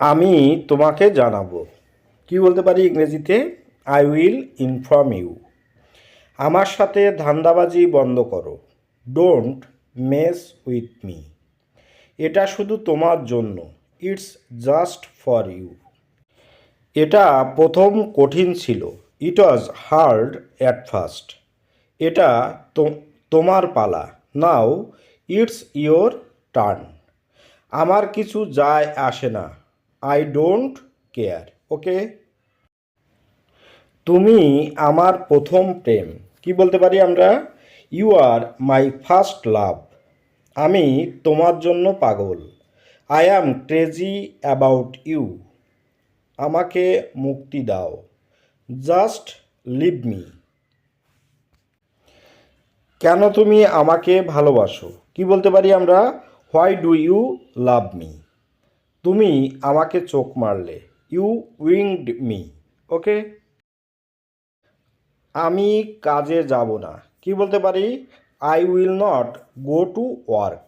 আমি তোমাকে জানাব। কি বলতে পারি ইংরেজিতে? আই উইল ইনফর্ম ইউ আমার সাথে ধান্দাবাজি বন্ধ করো। ডোন্ট মেস উইথ মি এটা শুধু তোমার জন্য। ইটস জাস্ট ফর ইউ এটা প্রথম কঠিন ছিল। It was hard at first এটা তোমার পালা। নাও ইটস ইয়োর টার্ন আমার কিছু যায় আসে না। আই ডোন্ট কেয়ার ওকে তুমি আমার প্রথম প্রেম। কি বলতে পারি আমরা? You R my first love আমি তোমার জন্য পাগল। I am crazy about you আমাকে মুক্তি দাও। জাস্ট লিভ মি কেন তুমি আমাকে ভালোবাসো? কি বলতে পারি আমরা? Why do you love me তুমি আমাকে চোখ মারলে। ইউ উইংড মি ওকে আমি কাজে যাব না। কি বলতে পারি? I will not go to work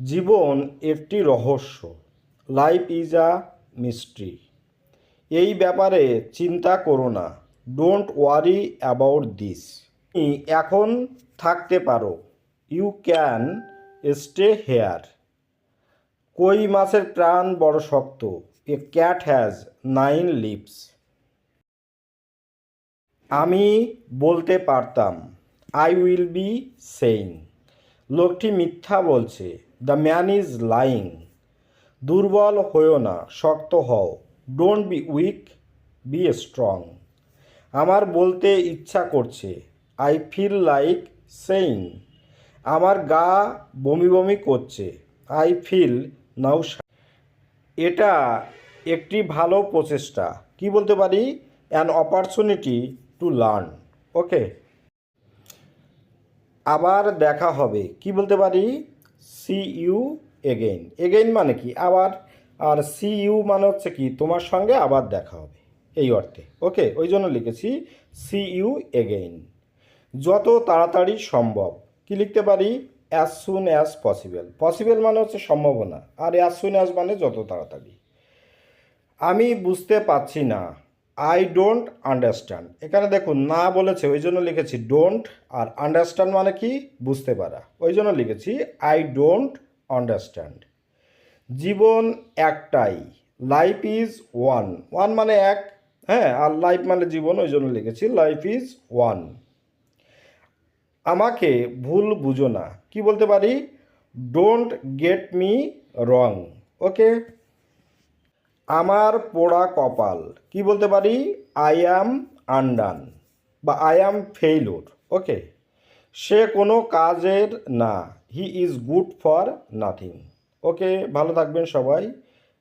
জীবন একটি রহস্য। লাইফ ইজ আ মিস্ট্রি এই ব্যাপারে চিন্তা করো না। ডোন্ট ওয়ারি অ্যাবাউট দিস এখন থাকতে পারো। ইউ ক্যান স্টে হেয়ার কই মাছের প্রাণ বড় শক্ত? A cat has nine lives আমি বলতে পারতাম আই উইল বি সেইং লোকটি মিথ্যা বলছে দ্য ম্যান ইজ লাইং দুর্বল হয়েও না, শক্ত হও। Don't be weak be strong আমার বলতে ইচ্ছা করছে আই ফিল লাইক সেইং আমার গা বমি বমি করছে আই ফিল নাও এটা একটি ভালো প্রচেষ্টা। কি বলতে পারি? An opportunity to learn okay? আবার দেখা হবে। কি বলতে পারি? সি ইউ এগেইন এগেইন মানে কি? আবার। আর সি ইউ মানে হচ্ছে কি? তোমার সঙ্গে আবার দেখা হবে। এই অর্থে। ওকে? ওই জন্য লিখেছি সি ইউ এগেইন যত তাড়াতাড়ি সম্ভব। কি লিখতে পারি? As soon as possible possible মানে হচ্ছে সম্ভাবনা, আর অ্যাজ সুন অ্যাজ মানে যত তাড়াতাড়ি। আমি বুঝতে পারছি না। আই ডোন্ট আন্ডারস্ট্যান্ড এখানে দেখুন, না বলেছে, ওই জন্য লিখেছি ডোন্ট আর আন্ডারস্ট্যান্ড মানে কি? বুঝতে পারা। ওই জন্য লিখেছি আই ডোন্ট আন্ডারস্ট্যান্ড জীবন একটাই লাইফ ইজ ওয়ান ওয়ান মানে এক হ্যাঁ আর লাইফ মানে জীবন, ওই জন্য লিখেছি লাইফ ইজ ওয়ান আমাকে ভুল বুঝো না। কি বলতে পারি? Don't get me wrong okay আমার পোড়া কপাল, কি বলতে পারি? আই অ্যাম আন্ডান বা আই অ্যাম ফেইলোর ওকে সে কোনো কাজের না he is good for nothing okay ভালো থাকবেন সবাই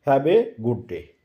হ্যাভ এ গুড ডে